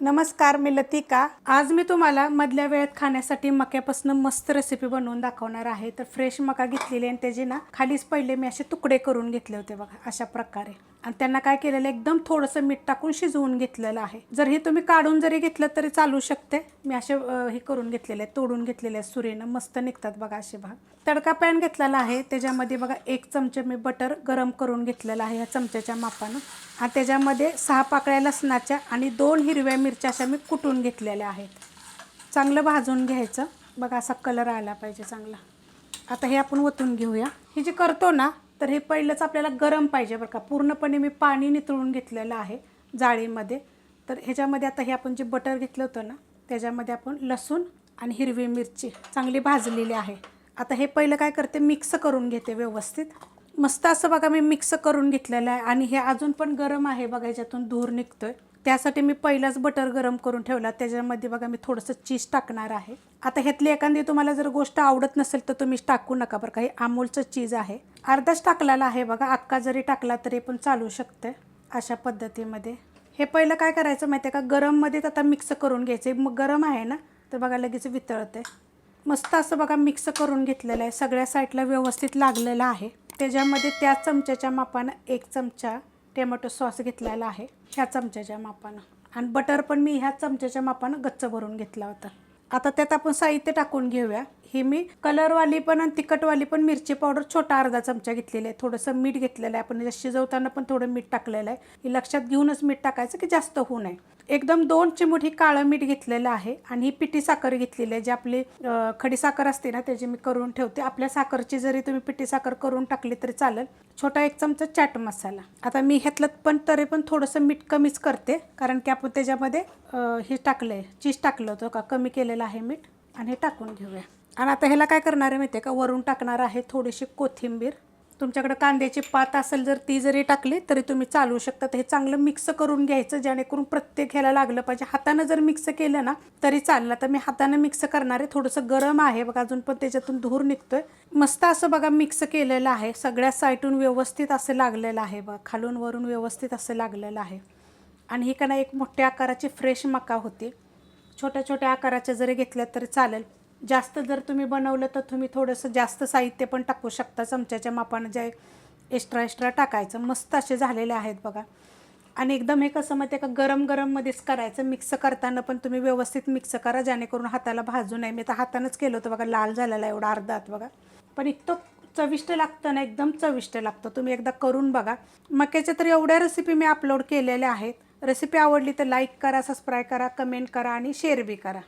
नमस्कार मी लतिका. आज मी तुम्हाला मधल्या वेळेत खाण्यासाठी मक्यापासून मस्त रेसिपी बनवून दाखवणार आहे. तर फ्रेश मका घेतलेली आणि त्याचे ना खालीच पहिले मी असे तुकडे करून घेतले होते बघा अशा प्रकारे. आणि त्यांना काय केलेलं एकदम थोडंसं मीठ टाकून शिजवून घेतलेलं आहे. जर हे तुम्ही काढून जरी घेतलं तरी चालू शकते. मी असे हे करून घेतलेले आहेत तोडून घेतलेले आहेत सुरीनं. मस्त निघतात बघा असे भाग. तडका पॅन घेतलेला आहे. त्याच्यामध्ये बघा एक चमचे मी बटर गरम करून घेतलेलं आहे ह्या चमच्याच्या मापानं. आणि त्याच्यामध्ये सहा पाकळ्या लसणाच्या आणि दोन हिरव्या मिरच्या अशा मी कुटून घेतलेल्या आहेत. चांगलं भाजून घ्यायचं. बघा असा कलर आला पाहिजे चांगला. आता हे आपण ओतून घेऊया. हे जे करतो ना तर हे पहिलंच आपल्याला गरम पाहिजे बरं का. पूर्णपणे मी पाणी नितळून घेतलेलं आहे जाळीमध्ये. तर ह्याच्यामध्ये आता हे आपण जे बटर घेतलं होतं ना त्याच्यामध्ये आपण लसूण आणि हिरवी मिरची चांगली भाजलेली आहे. आता हे पहिलं काय करते मिक्स करून घेते व्यवस्थित. मस्त असं बघा मी मिक्स करून घेतलेलं आहे आणि हे अजून पण गरम आहे बघा याच्यातून धूर निघतोय. त्यासाठी मी पहिलाच बटर गरम करून ठेवला. त्याच्यामध्ये बघा मी थोडंसं चीज टाकणार आहे. आता ह्यातली एखादी तुम्हाला जर गोष्ट आवडत नसेल तर तुम्ही टाकू नका बरं का. हे अमूलचं चीज आहे. अर्धाच टाकलेला आहे बघा. अक्का जरी टाकला तरी पण चालू शकते अशा पद्धतीमध्ये. हे पहिलं काय करायचं माहिती आहे का गरममध्येच आता मिक्स करून घ्यायचं. मग गरम आहे ना तर बघा लगेच वितळते मस्त असं बघा मिक्स करून घेतलेलं आहे. सगळ्या साईडला व्यवस्थित लागलेलं आहे. त्याच्यामध्ये त्या चमच्याच्या मापानं एक चमचा टोमॅटो सॉस घेतलेला आहे ह्या चमच्याच्या मापानं. आणि बटर पण मी ह्या चमच्याच्या मापानं गच्च भरून घेतला होता. आता त्यात आपण साहित्य टाकून घेऊया. ही मी कलरवाली पण आणि तिखटवाली पण मिरची पावडर छोटा अर्धा चमचा घेतलेला आहे. थोडंसं मीठ घेतलेलं आहे. आपण शिजवताना पण थोडं मीठ टाकलेलं आहे. हे लक्षात घेऊनच मीठ टाकायचं की जास्त होऊ नये. एकदम दोन चिमूट ही काळं मीठ घेतलेलं आहे आणि ही पिठी साखर घेतलेली आहे. जी आपली खडी साखर असते ना त्याची मी करून ठेवते. आपल्या साखरची जरी तुम्ही पिठी साखर करून टाकली तरी चालेल. छोटा एक चमचा चाट मसाला. आता मी ह्यातलं पण तरी पण थोडंसं मीठ कमीच करते. कारण की आपण त्याच्यामध्ये हे टाकलं आहे चीज टाकलं होतं का? कमी केलेलं आहे मीठ. आणि टाकून घेऊया. आणि आता ह्याला काय करणार आहे माहिती आहे का? वरून टाकणार आहे थोडीशी कोथिंबीर. तुमच्याकडे कांद्याची पात असेल जर ती जरी टाकली तरी तुम्ही चालू शकता. तर हे चांगलं मिक्स करून घ्यायचं जेणेकरून प्रत्येक ह्याला लागलं पाहिजे. हातानं जर मिक्स केलं ना तरी चाललं. तर मी हातानं मिक्स करणार आहे. थोडंसं गरम आहे. बघा अजून पण त्याच्यातून धूर निघतोय. मस्त असं बघा मिक्स केलेलं आहे. सगळ्या साईटून व्यवस्थित असं लागलेलं आहे बघा. खालून वरून व्यवस्थित असं लागलेलं आहे. आणि ही का ना एक मोठ्या आकाराची फ्रेश मका होती. छोट्या छोट्या आकाराच्या जरी घेतल्या तरी चालेल. जास्त जर तुम्ही बनवलं तर तुम्ही थोडंसं जास्त साहित्य पण टाकू शकता. चमच्याच्या मापानं जे एक्स्ट्रा एक्स्ट्रा टाकायचं. मस्त असे झालेले आहेत बघा. आणि एकदम हे कसं माहिती आहे का? गरम गरममध्येच करायचं. मिक्स करताना पण तुम्ही व्यवस्थित मिक्स करा. जेणेकरून हाताला भाजू नये. मी तर हातानंच केलं होतं बघा. लाल झालेला आहे एवढा अर्धात बघा. पण इतकं चविष्ट लागतं ना? एकदम चविष्ट लागतं. तुम्ही एकदा करून बघा. मक्याच्या तर एवढ्या रेसिपी मी अपलोड केलेल्या आहेत. रेसिपी आवडली तर लाईक करा सबस्क्राईब करा कमेंट करा आणि शेअर बी करा.